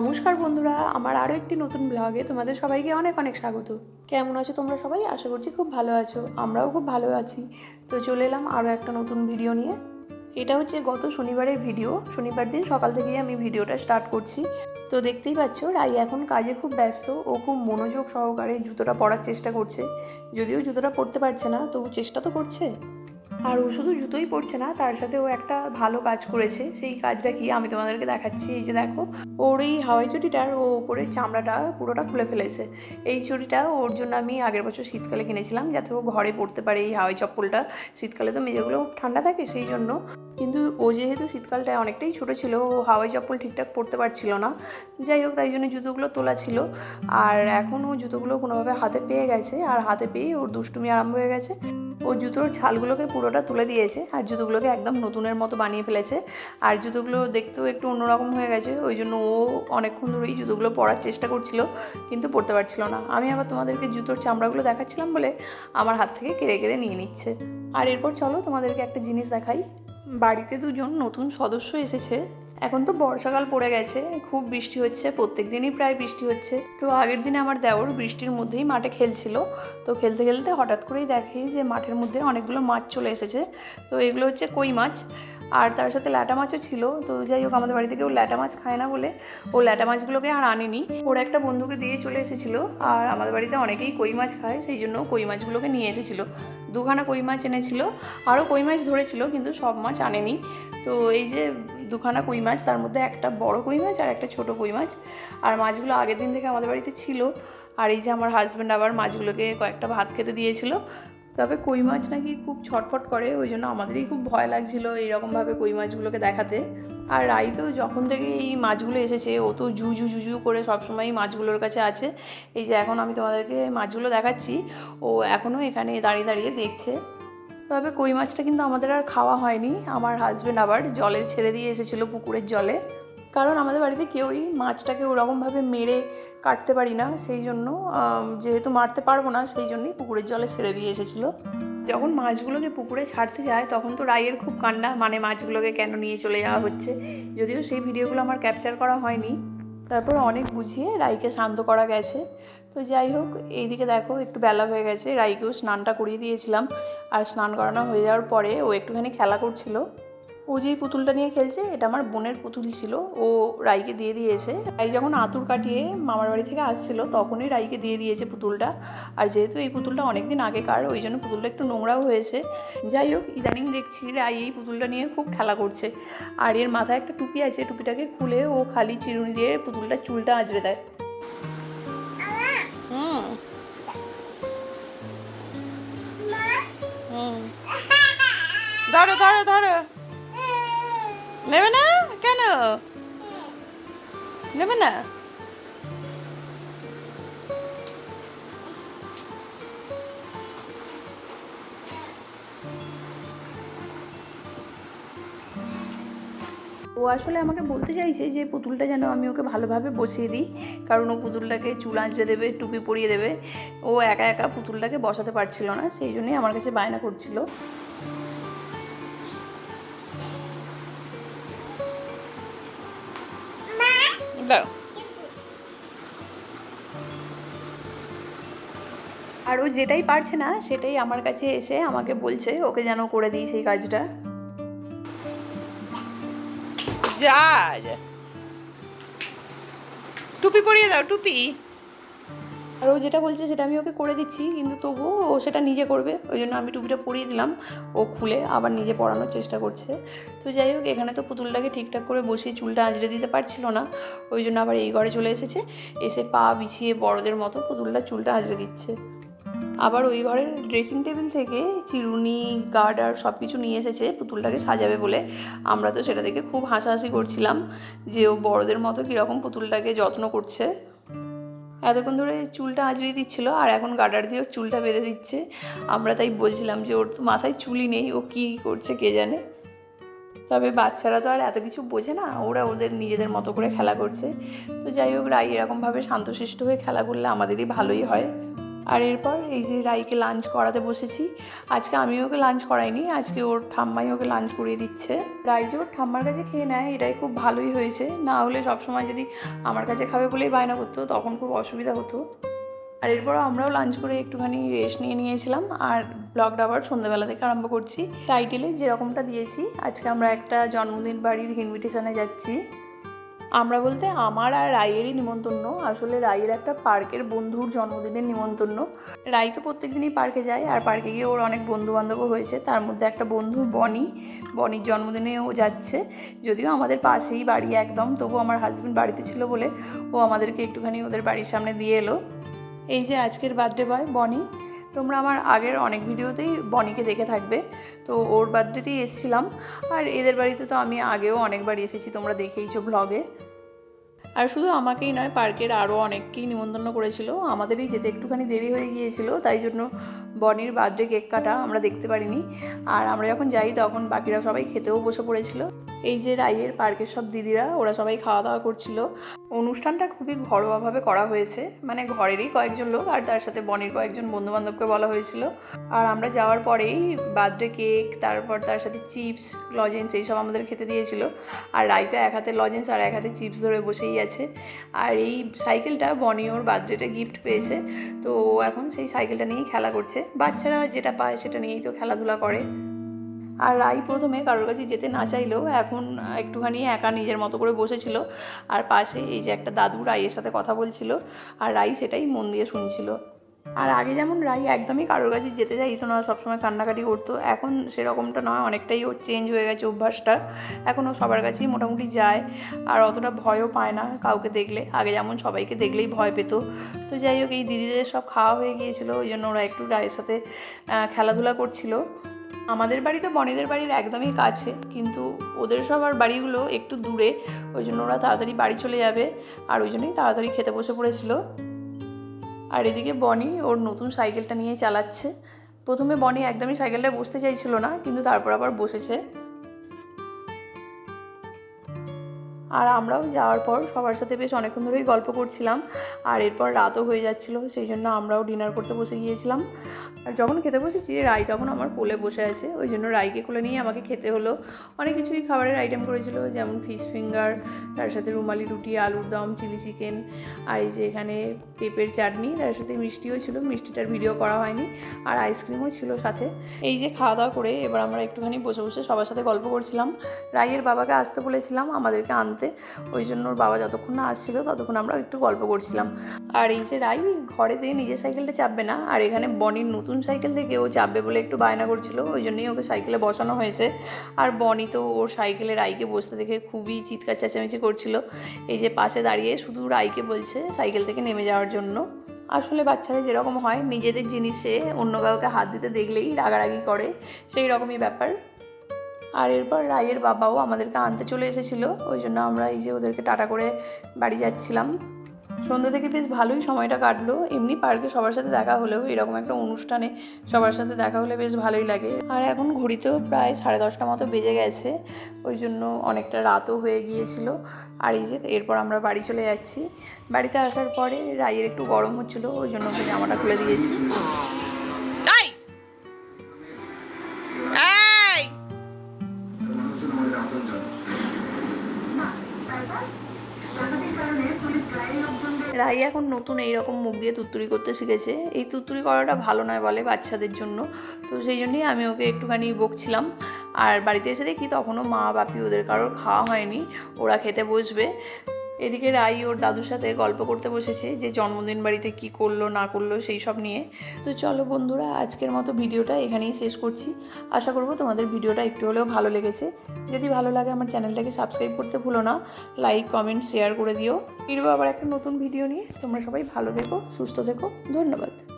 নমস্কার বন্ধুরা, আমার আরও একটি নতুন ব্লগে তোমাদের সবাইকে অনেক অনেক স্বাগত। কেমন আছো তোমরা সবাই? আশা করছি খুব ভালো আছো, আমরাও খুব ভালো আছি। তো চলে এলাম আরও একটা নতুন ভিডিও নিয়ে। এটা হচ্ছে গত শনিবারের ভিডিও, শনিবার দিন সকাল থেকেই আমি ভিডিওটা স্টার্ট করছি। তো দেখতেই পাচ্ছ, রাই এখন কাজে খুব ব্যস্ত, ও খুব মনোযোগ সহকারে জুতোটা পরার চেষ্টা করছে। যদিও জুতোটা পরতে পারছে না, তবু চেষ্টা তো করছে। আর ও শুধু জুতোই পরছে না, তার সাথে ও একটা ভালো কাজ করেছে। সেই কাজটা কি আমি তোমাদেরকে দেখাচ্ছি, এই যে দেখো। ওর এই হাওয়াই চুটিটার ও ওপরের চামড়াটা পুরোটা খুলে ফেলেছে। এই চুড়িটা ওর জন্য আমি আগের বছর শীতকালে কিনেছিলাম, যাতে ও ঘরে পড়তে পারে এই হাওয়াই চপ্পলটা। শীতকালে তো মেয়েগুলো ঠান্ডা থাকে, সেই জন্য কিন্তু ও যেহেতু শীতকালটায় অনেকটাই ছোটো ছিল, ও হাওয়াই চপ্পল ঠিকঠাক পরতে পারছিল না। যাই হোক, তাই জন্য জুতোগুলো তোলা ছিল। আর এখন ও জুতোগুলো কোনোভাবে হাতে পেয়ে গেছে, আর হাতে পেয়েই ওর দুষ্টুমি আরম্ভ হয়ে গেছে। ও জুতোর ছালগুলোকে পুরোটা তুলে দিয়েছে, আর জুতোগুলোকে একদম নতুনের মতো বানিয়ে ফেলেছে। আর জুতোগুলো দেখতেও একটু অন্যরকম হয়ে গেছে, ওই জন্য ও অনেকক্ষণ ধরেই জুতোগুলো পরার চেষ্টা করছিল, কিন্তু পরতে পারছিল না। আমি আবার তোমাদেরকে জুতোর চামড়াগুলো দেখাচ্ছিলাম বলে আমার হাত থেকে কেড়ে কেড়ে নিয়ে নিচ্ছে। আর এরপর চলো তোমাদেরকে একটা জিনিস দেখাই। বাড়িতে দুজন নতুন সদস্য এসেছে। এখন তো বর্ষাকাল পড়ে গেছে, খুব বৃষ্টি হচ্ছে, প্রত্যেক দিনই প্রায় বৃষ্টি হচ্ছে। তো আগের দিনে আমার দেওর বৃষ্টির মধ্যেই মাঠে খেলছিল। তো খেলতে খেলতে হঠাৎ করেই দেখি যে মাঠের মধ্যে অনেকগুলো মাছ চলে এসেছে। তো এগুলো হচ্ছে কই মাছ। আর তার সাথে ল্যাটা মাছও ছিল, তো যাই হোক আমাদের বাড়ি থেকে ও ল্যাটা মাছ খায় না বলে ও ল্যাটা মাছগুলোকে আর আনেনি। ওর একটা বন্ধুকে দিয়ে চলে এসেছিল আর আমাদের বাড়িতে অনেকেই কই মাছ খায়, সেই জন্য কই মাছগুলোকে নিয়ে এসেছিল। দুখানা কই মাছ এনেছিল, আরও কই মাছ ধরেছিল, কিন্তু সব মাছ আনেনি। তো এই যে দুখানা কই মাছ, তার মধ্যে একটা বড় কই মাছ আর একটা ছোট কই মাছ। আর মাছগুলো আগের দিন থেকে আমাদের বাড়িতে ছিল। আর এই যে আমার হাজব্যান্ড আবার মাছগুলোকে কয়েকটা ভাত খেতে দিয়েছিল। তবে কই মাছ নাকি খুব ছটফট করে, ওই জন্য আমাদেরই খুব ভয় লাগছিল এইরকমভাবে কই মাছগুলোকে দেখাতে। আর রাই তো যখন থেকে এই মাছগুলো এসেছে, ও তো জু জু জু করে সবসময়ই মাছগুলোর কাছে আছে। এই যে এখন আমি তোমাদেরকে মাছগুলো দেখাচ্ছি, ও এখনও এখানে দাঁড়িয়ে দাঁড়িয়ে দেখছে। তবে কই মাছটা কিন্তু আমাদের আর খাওয়া হয়নি, আমার হাজব্যান্ড আবার জলে ছেড়ে দিয়ে এসেছিল পুকুরের জলে। কারণ আমাদের বাড়িতে কেউই মাছটাকে ওরকমভাবে মেরে কাটতে পারি না, সেই জন্য যেহেতু মারতে পারব না, সেই জন্যই পুকুরের জলে ছেড়ে দিয়ে এসেছিল। যখন মাছগুলোকে পুকুরে ছাড়তে যায়, তখন তো রাইয়ের খুব কান্না মানে মাছগুলোকে কেন নিয়ে চলে যাওয়া হচ্ছে। যদিও সেই ভিডিওগুলো আমার ক্যাপচার করা হয়নি। তারপর অনেক বুঝিয়ে রাইকে শান্ত করা গেছে। তো যাই হোক, এইদিকে দেখো, একটু বেলা হয়ে গেছে। রাইকেও স্নানটা করিয়ে দিয়েছিলাম। আর স্নান করানো হয়ে যাওয়ার পরে ও একটুখানি খেলা করছিল। ও যেই পুতুলটা নিয়ে খেলছে, এটা আমার বোনের পুতুল ছিল। ও রাইকে দিয়ে দিয়েছে। রাই যখন আঁতুর কাটিয়ে মামার বাড়ি থেকে আসছিল, তখনই রাইকে দিয়ে দিয়েছে পুতুলটা। আর যেহেতু এই পুতুলটা অনেক দিন আগেকার, ওই জন্য পুতুলটা একটু নোংরাও হয়েছে। যাই হোক, ইদানিং দেখছি রাই এই পুতুলটা নিয়ে খুব খেলা করছে। আর এর মাথায় একটা টুপি আছে, টুপিটাকে খুলে ও খালি চিরুনি দিয়ে পুতুলটা চুলটা আঁচড়ে দেয়। হুম। হুম। ধরো ধরো ধরো। নেবে না? কেন? নেবে না? ও আসলে আমাকে বলতে চাইছে যে পুতুলটা যেন আমি ওকে ভালোভাবে বসিয়ে দিই, কারণ ও পুতুলটাকে চুল আঁচড়ে দেবে, টুপি পরিয়ে দেবে। ও একা একা পুতুলটাকে বসাতে পারছিল না, সেই জন্যই আমার কাছে বায়না করছিল। দাও। আর ও যেটাই পারছে না সেটাই আমার কাছে এসে আমাকে বলছে ওকে যেন করে দিই সেই কাজটা। যা যা। টুপি পরিয়ে দাও টুপি। আর ও যেটা বলছে সেটা আমি ওকে করে দিচ্ছি, কিন্তু তবুও ও সেটা নিজে করবে। ওই জন্য আমি টুপিটা পরিয়ে দিলাম, ও খুলে আবার নিজে পরানোর চেষ্টা করছে। তো যাই হোক, এখানে তো পুতুলটাকে ঠিকঠাক করে বসিয়ে চুলটা আঁচড়ে দিতে পারছিল না, ওই জন্য আবার এই ঘরে চলে এসেছে। এসে পা বিছিয়ে বড়দের মতো পুতুলটা চুলটা আঁচড়ে দিচ্ছে। আবার ওই ঘরের ড্রেসিং টেবিল থেকে চিরুনি গার্ডার সব কিছু নিয়ে এসেছে, পুতুলটাকে সাজাবে বলে। আমরা তো সেটা দেখে খুব হাসাহাসি করছিলাম যে ও বড়দের মতো কীরকম পুতুলটাকে যত্ন করছে। এতক্ষণ ধরে চুলটা আঁচড়িয়ে দিচ্ছিল আর এখন গার্ডার দিয়ে ওর চুলটা বেঁধে দিচ্ছে। আমরা তাই বলছিলাম যে ওর তো মাথায় চুলই নেই, ও কী করছে কে জানে? তবে বাচ্চারা তো আর এত কিছু বোঝে না, ওরা ওদের নিজেদের মতো করে খেলা করছে। তো যাই হোক, রাই এরকমভাবে শান্তশিষ্ট হয়ে খেলা করলে আমাদেরই ভালোই হয়। আর এরপর এই যে রাইকে লাঞ্চ করাতে বসেছি। আজকে আমি ওকে লাঞ্চ করাইনি, আজকে ওর ঠাম্মাই ওকে লাঞ্চ করিয়ে দিচ্ছে। রাই যে ওর ঠাম্মার কাছে খেয়ে নেয়, এটাই খুব ভালোই হয়েছে। না হলে সবসময় যদি আমার কাছে খাবে বলেই বায়না করতো, তখন খুব অসুবিধা হতো। আর এরপর আমরাও লাঞ্চ করে একটুখানি রেস্ট নিয়ে নিয়েছিলাম, আর ব্লগটা আবার সন্ধ্যাবেলা থেকে আরম্ভ করছি। টাইটেলে যেরকমটা দিয়েছি, আজকে আমরা একটা জন্মদিন বাড়ির ইনভিটেশনে যাচ্ছি। আমরা বলতে আমার আর রায়েরই নিমন্ত্রণ। আসলে রায়ের একটা পার্কের বন্ধুর জন্মদিনের নিমন্ত্রণ। রাই তো প্রত্যেক দিনই পার্কে যায় আর পার্কে গিয়ে ওর অনেক বন্ধু বান্ধবও হয়েছে। তার মধ্যে একটা বন্ধু বনি। বনির জন্মদিনেও যাচ্ছে। যদিও আমাদের পাশেই বাড়ি একদম, তবু আমার হাজব্যান্ড বাড়িতে ছিল বলে ও আমাদেরকে একটুখানি ওদের বাড়ির সামনে দিয়ে এলো। এই যে আজকের বার্থডে বয় বনি। তোমরা আমার আগের অনেক ভিডিওতেই বনিকে দেখে থাকবে। তো ওর বার্থডেতেই এসেছিলাম। আর এদের বাড়িতে তো আমি আগেও অনেকবার এসেছি, তোমরা দেখেইছো ব্লগে আর শুধু আমাকেই নয়, পার্কের আরও অনেককেই নিমন্ত্রণ করেছিল। আমাদেরই যেতে একটুখানি দেরি হয়ে গিয়েছিল, তাই জন্য বনির বার্থডে কেক কাটা আমরা দেখতে পারিনি। আর আমরা যখন যাই, তখন বাকিরা সবাই খেতেও বসে পড়েছিল। এই যে রাইয়ের পার্কের সব দিদিরা, ওরা সবাই খাওয়া দাওয়া করছিল। অনুষ্ঠানটা খুবই ঘরোয়াভাবে করা হয়েছে মানে ঘরেরই কয়েকজন লোক আর তার সাথে বনের কয়েকজন বন্ধু বান্ধবকে বলা হয়েছিল। আর আমরা যাওয়ার পরেই বার্থডে কেক, তারপর তার সাথে চিপস, লজেন্স এইসব আমাদের খেতে দিয়েছিল। আর রাইতে এক হাতে লজেন্স আর এক হাতে চিপস ধরে বসেই আছে। আর এই সাইকেলটা বনি ওর বার্থডেতে গিফট পেয়েছে, তো এখন সেই সাইকেলটা নিয়েই খেলা করছে। বাচ্চারা যেটা পায় সেটা নিয়েই তো খেলাধুলা করে। আর রাই প্রথমে কারোর কাছে যেতে না চাইলেও এখন একটুখানি একা নিজের মতো করে বসেছিল। আর পাশে এই যে একটা দাদু রাইয়ের সাথে কথা বলছিল আর রাই সেটাই মন দিয়ে শুনছিল। আর আগে যেমন রাই একদমই কারোর কাছে যেতে চাইতো না, সবসময় কান্নাকাটি করতো, এখন সেরকমটা নয়, অনেকটাই ওর চেঞ্জ হয়ে গেছে অভ্যাসটা। এখন ও সবার কাছেই মোটামুটি যায়, আর অতটা ভয়ও পায় না কাউকে দেখলে। আগে যেমন সবাইকে দেখলেই ভয় পেত। তো যাই হোক, এই দিদিদের সব খাওয়া হয়ে গিয়েছিল, ওই জন্য ওরা একটু রায়ের সাথে খেলাধুলা করছিল। আমাদের বাড়ি তো বনেদের বাড়ির একদমই কাছে, কিন্তু ওদের সবার বাড়িগুলো একটু দূরে, ওই জন্য ওরা তাড়াতাড়ি বাড়ি চলে যাবে, আর ওই জন্যই তাড়াতাড়ি খেতে বসে পড়েছিল। আর এদিকে বনি ওর নতুন সাইকেলটা নিয়ে চালাচ্ছে। প্রথমে বনি একদমই সাইকেলটা বসতে চাইছিল না, কিন্তু তারপর আবার বসেছে। আর আমরাও যাওয়ার পর সবার সাথে বেশ অনেকক্ষণ ধরেই গল্প করছিলাম। আর এরপর রাতও হয়ে যাচ্ছিল, সেই জন্য আমরাও ডিনার করতে বসে গিয়েছিলাম। আর যখন খেতে বসেছি, রাই তখন আমার কোলে বসে আছে। ওই জন্য রাইকে কোলে নিয়ে আমাকে খেতে হলো। অনেক কিছুই খাবারের আইটেম করেছিল, যেমন ফিশ ফিঙ্গার তার সাথে রুমালি রুটি, আলুর দম চিলি চিকেন আর এই যে এখানে পেঁপের চাটনি, তার সাথে মিষ্টিও ছিল। মিষ্টিটার ভিডিও করা হয়নি, আর আইসক্রিমও ছিল সাথে। এই যে খাওয়া দাওয়া করে এবার আমরা একটুখানি বসে বসে সবার সাথে গল্প করছিলাম। রাইয়ের বাবাকে আসতে বলেছিলাম, আমাদেরকে আনতে। ওই জন্য ওর বাবা যতক্ষণ না আসছিল, ততক্ষণ আমরা একটু গল্প করছিলাম। আর এই যে রাই, ঘরে দিয়ে নিজের সাইকেলটা চাপবে না, আর এখানে বনির নতুন সাইকেল থেকে ও চাপবে বলে একটু বায়না করছিল, ওই জন্যই ওকে সাইকেলে বসানো হয়েছে। আর বনি তো ওর সাইকেলে রাইকে বসতে দেখে খুবই চিৎকার চেঁচামেচি করছিল। এই যে পাশে দাঁড়িয়ে শুধু রাইকে বলছে সাইকেল থেকে নেমে যাওয়ার জন্য। আসলে বাচ্চারা যেরকম হয়, নিজেদের জিনিসে অন্য কাউকে হাত দিতে দেখলেই রাগারাগি করে সেই রকমই ব্যাপার। আর এরপর রায়ের বাবাও আমাদেরকে আনতে চলে এসেছিল, ওই জন্য আমরা এই যে ওদেরকে টাটা করে বাড়ি যাচ্ছিলাম। সন্ধ্যা থেকে বেশ ভালোই সময়টা কাটলো, এমনি পার্কে সবার সাথে দেখা হলেও, এরকম একটা অনুষ্ঠানে সবার সাথে দেখা হলে বেশ ভালোই লাগে। আর এখন ঘড়িতেও প্রায় সাড়ে দশটা মতো বেজে গেছে, ওই জন্য অনেকটা রাতও হয়ে গিয়েছিল। আর এই যে এরপর আমরা বাড়ি চলে যাচ্ছি। বাড়িতে আসার পরে রায়ের একটু গরম হচ্ছিল, ওই জন্য জামাটা খুলে দিয়েছি। রাই এখন নতুন এই রকম মুখ দিয়ে তুত্তুরি করতে শিখেছে। এই তুত্তুরি করাটা ভালো নয় বলে বাচ্চাদের জন্য। তো সেই জন্যই আমি ওকে একটুখানি বকছিলাম। আর বাড়িতে এসে দেখি তখনও মা বাপি ওদের কারোর খাওয়া হয়নি। ওরা খেতে বসবে। এদিকে রাই ওর দাদুর সাথে গল্প করতে বসেছে যে জন্মদিন বাড়িতে কি করল, না করল সেই সব নিয়ে। তো চলো বন্ধুরা, আজকের মতো ভিডিওটা এখানেই শেষ করছি। আশা করব তোমাদের ভিডিওটা একটু হলেও ভালো লেগেছে। যদি ভালো লাগে আমার চ্যানেলটাকে সাবস্ক্রাইব করতে ভুলো না, লাইক, কমেন্ট, শেয়ার করে দিও। ফিরবো আবার একটা নতুন ভিডিও নিয়ে। তোমরা সবাই ভালো থেকো, সুস্থ থেকো। ধন্যবাদ।